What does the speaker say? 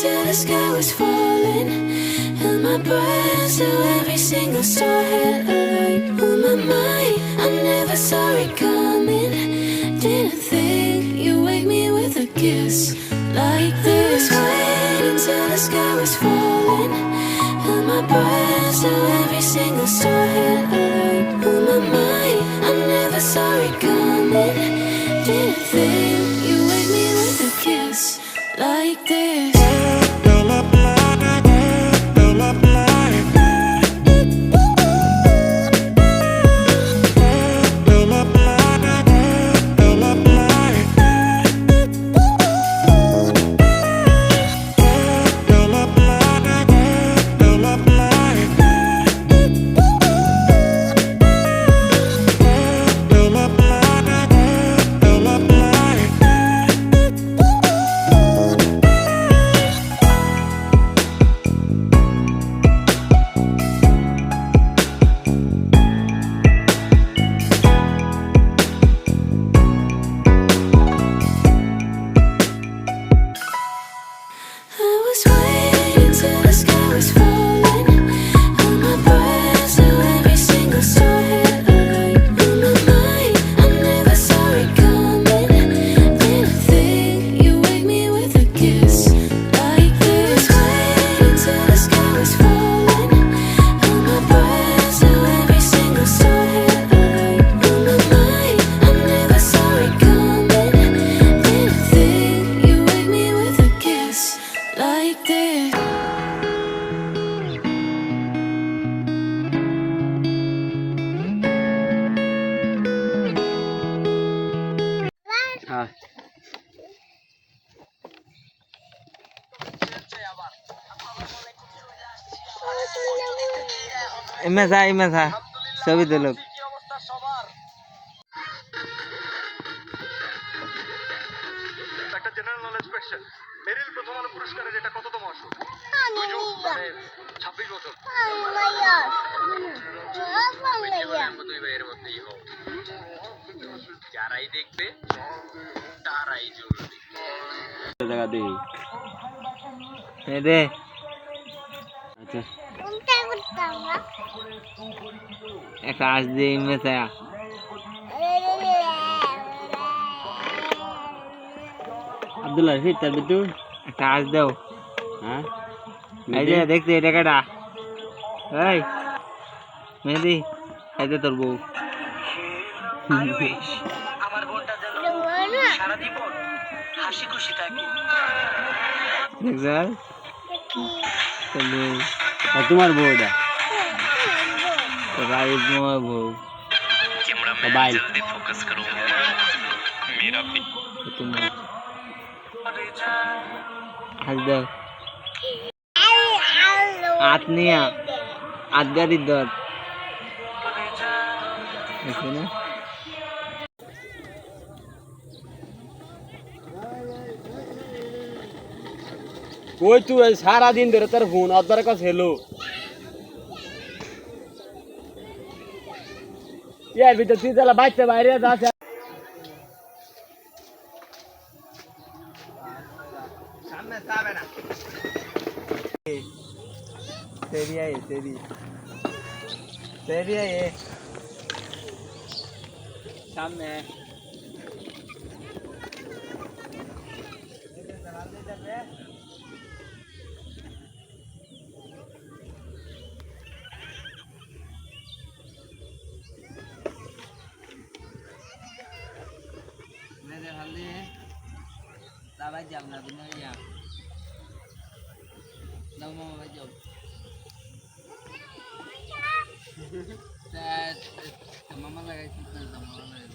till the sky was falling. Held my breath so every single star had a light on my mind. I never saw it coming. Didn't think you'd wake me with a kiss like this. Waiting till the sky was falling. Held my breath so every single star had a light on my mind. I never saw it coming. Didn't think Oh. এমে যা ছবি তুলুক একটা general knowledge question মেরিল প্রথম আলো পুরস্কারের এটা কততম আসর মানে ছাব্বিশ বছর। দুই ভাইয়ের মধ্যেই হোক যারাই দেখবে তারাই জরুরি। জায়গা দিই এ দে। আচ্ছা। একটা আজ দিয়ে এমে যা আব্দুল্লাহ ফির তার বিটু একটা আজ দাও। হ্যাঁ? এই যে দেখছি এটা কাটা এই মেহেদি এই যে তোর বউ। আমার বোনটা যেন সারা জীবন হাসি খুশি থাকে। দেখছ তোর বউ। আর তোমার বউটা তোর বাড়ির তোমার বউ মোবাইল फोकस करो मेरा भी তোমার হাজ দাও হাত নিয়া হাত গাড়ির দর দেখছি না ওই তুই সারাদিন ধরে তোর ফোন অর্ধার কাছে হেলো ইয়ার ভিতর তুই তাহলে বাচ্চা বাইরে যাচ্ছে तेरी है ये तेरी तेरी है ये सामने है मेरे हल्दी है ta খালি দাবাই là bên đây যাম đâu mà phải dùng ta mama lại ta mama lại